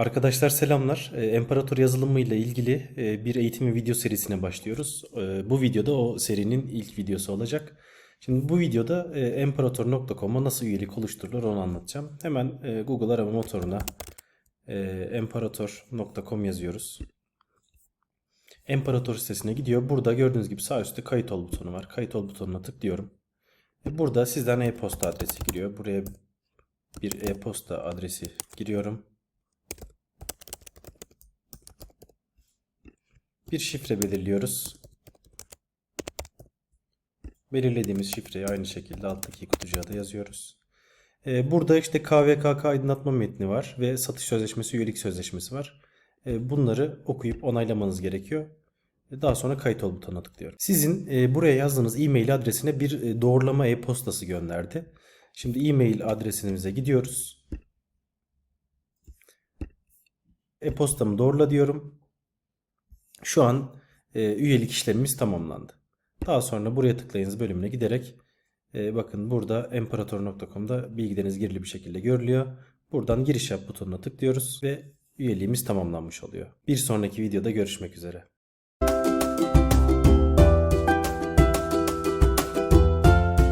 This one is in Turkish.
Arkadaşlar selamlar. Ee, Emparator yazılımı ile ilgili e, bir eğitim video serisine başlıyoruz. Ee, Bu videoda o serinin ilk videosu olacak. Şimdi bu videoda e, emparator.com'a nasıl üyelik oluşturulur onu anlatacağım. Hemen e, Google arama motoruna emparator.com yazıyoruz. Emparator sitesine gidiyor. Burada gördüğünüz gibi sağ üstte kayıt ol butonu var. Kayıt ol butonuna tıklıyorum. Burada sizden e-posta adresi giriyor. Buraya bir e-posta adresi giriyorum. Bir şifre belirliyoruz. Belirlediğimiz şifreyi aynı şekilde alttaki kutucuğa da yazıyoruz. Ee, burada işte KVKK aydınlatma metni var ve satış sözleşmesi, üyelik sözleşmesi var. Ee, bunları okuyup onaylamanız gerekiyor. Daha sonra kayıt ol butonuna tıklıyorum. Sizin e, buraya yazdığınız e-mail adresine bir e, doğrulama e-postası gönderdi. Şimdi e-mail adresimize gidiyoruz. E-postamı doğrula diyorum. Şu an e, üyelik işlemimiz tamamlandı. Daha sonra buraya tıklayınız bölümüne giderek e, bakın burada emparator.com'da bilgileriniz girili bir şekilde görülüyor. Buradan giriş yap butonuna tıklıyoruz ve üyeliğimiz tamamlanmış oluyor. Bir sonraki videoda görüşmek üzere.